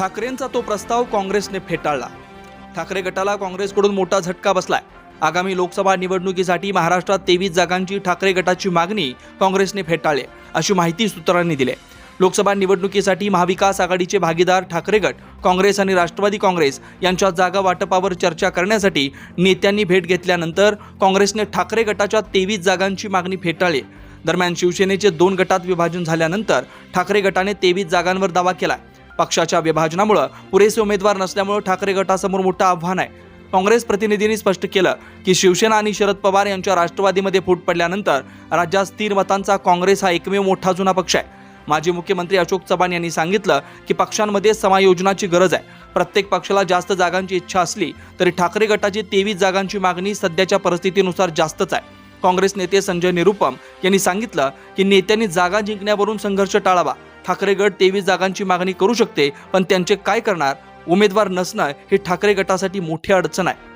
ठाकरेंचा तो प्रस्ताव काँग्रेसने फेटाळला. ठाकरे गटाला काँग्रेसकडून मोठा झटका बसलाय. आगामी लोकसभा निवडणुकीसाठी महाराष्ट्रात तेवीस जागांची ठाकरे गटाची मागणी काँग्रेसने फेटाळली अशी माहिती सूत्रांनी दिली. लोकसभा निवडणुकीसाठी महाविकास आघाडीचे भागीदार ठाकरे गट काँग्रेस आणि राष्ट्रवादी काँग्रेस यांच्या जागा वाटपावर चर्चा करण्यासाठी नेत्यांनी भेट घेतल्यानंतर काँग्रेसने ठाकरे गटाच्या तेवीस जागांची मागणी फेटाळली. दरम्यान शिवसेनेचे दोन गटात विभाजन झाल्यानंतर ठाकरे गटाने तेवीस जागांवर दावा केला. पक्षाच्या विभाजनामुळे पुरेसे उमेदवार नसल्यामुळे ठाकरे गटासमोर मोठं आव्हान आहे. काँग्रेस प्रतिनिधींनी स्पष्ट केलं की शिवसेना आणि शरद पवार यांच्या राष्ट्रवादीमध्ये फूट पडल्यानंतर राज्यात स्थिर मतांचा काँग्रेस हा एकमेव मोठा जुना पक्ष आहे. माजी मुख्यमंत्री अशोक चव्हाण यांनी सांगितलं की पक्षांमध्ये समायोजनाची गरज आहे. प्रत्येक पक्षाला जास्त जागांची इच्छा असली तरी ठाकरे गटाची तेवीस जागांची मागणी सध्याच्या परिस्थितीनुसार जास्तच आहे. काँग्रेस नेते संजय निरुपम यांनी सांगितलं की नेत्यांनी जागा जिंकण्यावरून संघर्ष टाळावा. ठाकरे गट तेवीस जागांची मागणी करू शकते पण त्यांचे काय करणार? उमेदवार नसणं हे ठाकरे गटासाठी मोठी अडचण आहे.